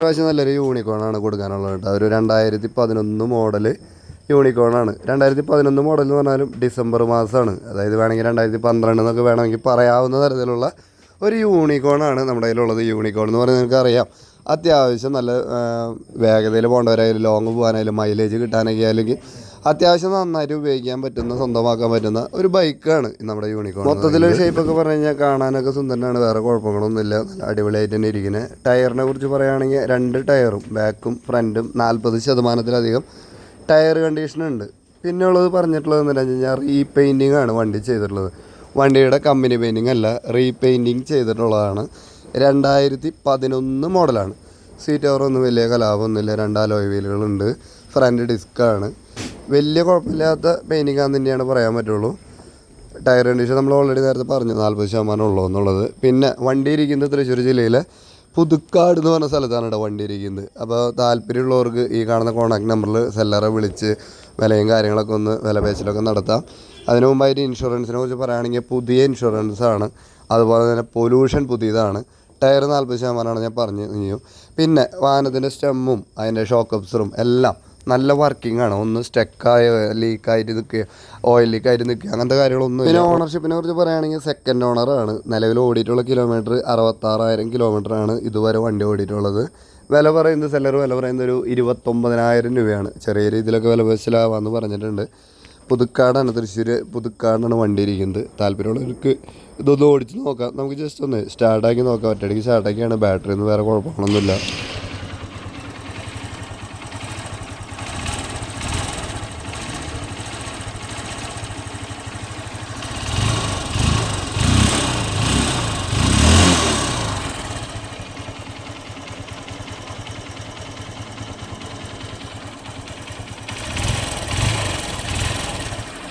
പ്രാവശ്യം നല്ലൊരു യൂണിക്കോണാണ് കൊടുക്കാനുള്ളത് കേട്ടോ. ഒരു രണ്ടായിരത്തി പതിനൊന്ന് മോഡൽ യൂണിക്കോണാണ് രണ്ടായിരത്തി പതിനൊന്ന് മോഡൽ എന്ന് പറഞ്ഞാലും ഡിസംബർ മാസമാണ്. അതായത് വേണമെങ്കിൽ രണ്ടായിരത്തി പന്ത്രണ്ട് എന്നൊക്കെ വേണമെങ്കിൽ പറയാവുന്ന തരത്തിലുള്ള ഒരു യൂണിക്കോണാണ് നമ്മുടെ കയ്യിലുള്ളത്. യൂണിക്കോൺ എന്ന് പറഞ്ഞാൽ നിങ്ങൾക്ക് അറിയാം അത്യാവശ്യം നല്ല വേഗതയിൽ പോകേണ്ടവരായാലും ലോങ് പോകാനായാലും മൈലേജ് കിട്ടാനൊക്കെ ആയാലും അത്യാവശ്യം നന്നായിട്ട് ഉപയോഗിക്കാൻ പറ്റുന്ന സ്വന്തമാക്കാൻ പറ്റുന്ന ഒരു ബൈക്കാണ് നമ്മുടെ യൂണിക്കോൺ ഷേപ്പ് ഒക്കെ പറഞ്ഞു കഴിഞ്ഞാൽ കാണാനൊക്കെ സുന്ദരനാണ്. വേറെ കുഴപ്പങ്ങളൊന്നുമില്ല. നല്ല അടിപൊളിയായിട്ട് തന്നെ ഇരിക്കുന്നത് ടയറിനെ കുറിച്ച് പറയുകയാണെങ്കിൽ രണ്ട് ടയറും ബാക്കും ഫ്രണ്ടും നാൽപ്പത് ശതമാനത്തിലധികം ടയർ കണ്ടീഷൻ ഉണ്ട്. പിന്നെ ഉള്ളത് പറഞ്ഞിട്ടുള്ളത് എന്താ വെച്ച് കഴിഞ്ഞാൽ റീപെയിന്റിംഗ് ആണ് വണ്ടി ചെയ്തിട്ടുള്ളത്. വണ്ടിയുടെ കമ്പനി പെയിന്റിംഗ് അല്ല റീപെയിന്റിങ് ചെയ്തിട്ടുള്ളതാണ്. രണ്ടായിരത്തി പതിനൊന്ന് മോഡലാണ് സീറ്റ് കവറൊന്നും വലിയ കലാപമൊന്നുമില്ല. രണ്ട് അലോയ് വീലുകളുണ്ട് ഫ്രണ്ട് ഡിസ്ക്കാണ് വലിയ കുഴപ്പമില്ലാത്ത പെയിന്റിംഗ് ആണെന്ന് തന്നെയാണ് പറയാൻ പറ്റുള്ളൂ. ടയർ കണ്ടീഷൻ നമ്മൾ ഓൾറെഡി നേരത്തെ പറഞ്ഞു നാൽപ്പത് ശതമാനം ഉള്ളൂ എന്നുള്ളത്. പിന്നെ വണ്ടി ഇരിക്കുന്നത് തൃശ്ശൂർ ജില്ലയിലെ പുതുക്കാട് എന്ന് പറഞ്ഞ സ്ഥലത്താണ് കേട്ടോ വണ്ടി ഇരിക്കുന്നത്. അപ്പോൾ താല്പര്യമുള്ളവർക്ക് ഈ കാണുന്ന കോൺടാക്ട് നമ്പറിൽ സെല്ലറെ വിളിച്ച് വിലയും കാര്യങ്ങളൊക്കെ ഒന്ന് വില പേച്ചിലൊക്കെ നടത്താം. അതിനു മുമ്പായിട്ട് ഇൻഷുറൻസിനെ കുറിച്ച് പറയുകയാണെങ്കിൽ പുതിയ ഇൻഷുറൻസ് ആണ്. അതുപോലെ തന്നെ പൊല്യൂഷൻ പുതിയതാണ്. ടയർ നാൽപ്പത് ശതമാനമാണ് ഞാൻ പറഞ്ഞു കഴിഞ്ഞു. പിന്നെ വാഹനത്തിന്റെ സ്റ്റെമ്മും അതിന്റെ ഷോക്ക് അപ്സറും എല്ലാം നല്ല വർക്കിംഗ് ആണ്. ഒന്ന് സ്റ്റക്കായ ലീക്കായിട്ട് നിൽക്കുക ഓയിൽ ലീക്കായിട്ട് നിൽക്കുക അങ്ങനത്തെ കാര്യങ്ങളൊന്നും പിന്നെ ഓണർഷിപ്പിനെ കുറിച്ച് പറയുകയാണെങ്കിൽ സെക്കൻഡ് ഓണറാണ് നിലവിൽ ഓടിയിട്ടുള്ള കിലോമീറ്റർ അറുപത്താറായിരം കിലോമീറ്റർ ആണ് ഇതുവരെ വണ്ടി ഓടിയിട്ടുള്ളത്. വില പറയുന്നത് സെല്ലർ വില പറയുന്നത് ഒരു ഇരുപത്തൊമ്പതിനായിരം രൂപയാണ്. ചെറിയ രീതിയിലൊക്കെ വില വെച്ചിലാവാന്ന് പറഞ്ഞിട്ടുണ്ട്. പുതുക്കാടാണ് തൃശ്ശൂർ പുതുക്കാടാണ് വണ്ടി ഇരിക്കുന്നത്. താല്പര്യമുള്ളവർക്ക് ഇതൊന്ന് ഓടിച്ച് നോക്കാം. നമുക്ക് ജസ്റ്റ് ഒന്ന് സ്റ്റാർട്ടാക്കി നോക്കാം. ഒറ്റയടിക്ക് സ്റ്റാർട്ടാക്കിയാണ് ബാറ്ററി ഒന്നും വേറെ കുഴപ്പങ്ങളൊന്നുമില്ല.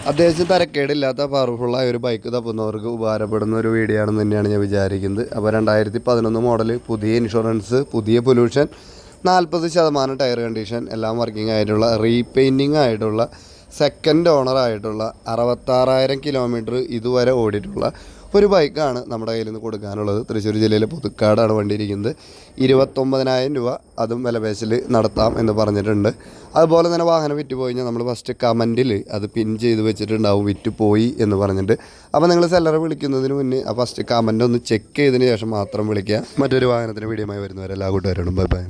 അത്യാവശ്യം തരക്കേടില്ലാത്ത പവർഫുള്ളായ ഒരു ബൈക്ക് തപ്പുന്നവർക്ക് ഉപകാരപ്പെടുന്ന ഒരു വീഡിയോ ആണെന്ന് തന്നെയാണ് ഞാൻ വിചാരിക്കുന്നത്. അപ്പോൾ രണ്ടായിരത്തി പതിനൊന്ന് മോഡൽ പുതിയ ഇൻഷുറൻസ് പുതിയ പൊല്യൂഷൻ നാൽപ്പത് ശതമാനം ടയർ കണ്ടീഷൻ എല്ലാം വർക്കിംഗ് ആയിട്ടുള്ള റീപെയിന്റിങ് ആയിട്ടുള്ള സെക്കൻഡ് ഓണർ ആയിട്ടുള്ള അറുപത്താറായിരം കിലോമീറ്റർ ഇതുവരെ ഓടിയിട്ടുള്ള ഒരു ബൈക്കാണ് നമ്മുടെ കയ്യിൽ നിന്ന് കൊടുക്കാനുള്ളത്. തൃശ്ശൂർ ജില്ലയിലെ പുതുക്കാടാണ് വണ്ടി ഇരിക്കുന്നത് ഇരുപത്തൊമ്പതിനായിരം രൂപ അതും വിലപേശൽ നടത്താം എന്ന് പറഞ്ഞിട്ടുണ്ട്. അതുപോലെ തന്നെ വാഹനം വിറ്റ് പോയി കഴിഞ്ഞാൽ നമ്മൾ ഫസ്റ്റ് കമന്റിൽ അത് പിൻ ചെയ്ത് വെച്ചിട്ടുണ്ടാവും വിറ്റ് പോയി എന്ന് പറഞ്ഞിട്ട്. അപ്പോൾ നിങ്ങൾ സെല്ലറെ വിളിക്കുന്നതിന് മുന്നേ ആ ഫസ്റ്റ് കമന്റ് ഒന്ന് ചെക്ക് ചെയ്തതിന് ശേഷം മാത്രം വിളിക്കുക. മറ്റൊരു വാഹനത്തിന് വീഡിയോമായി വരുന്നവരെല്ലാ കൂട്ടുകാരോടും ബൈ ബൈ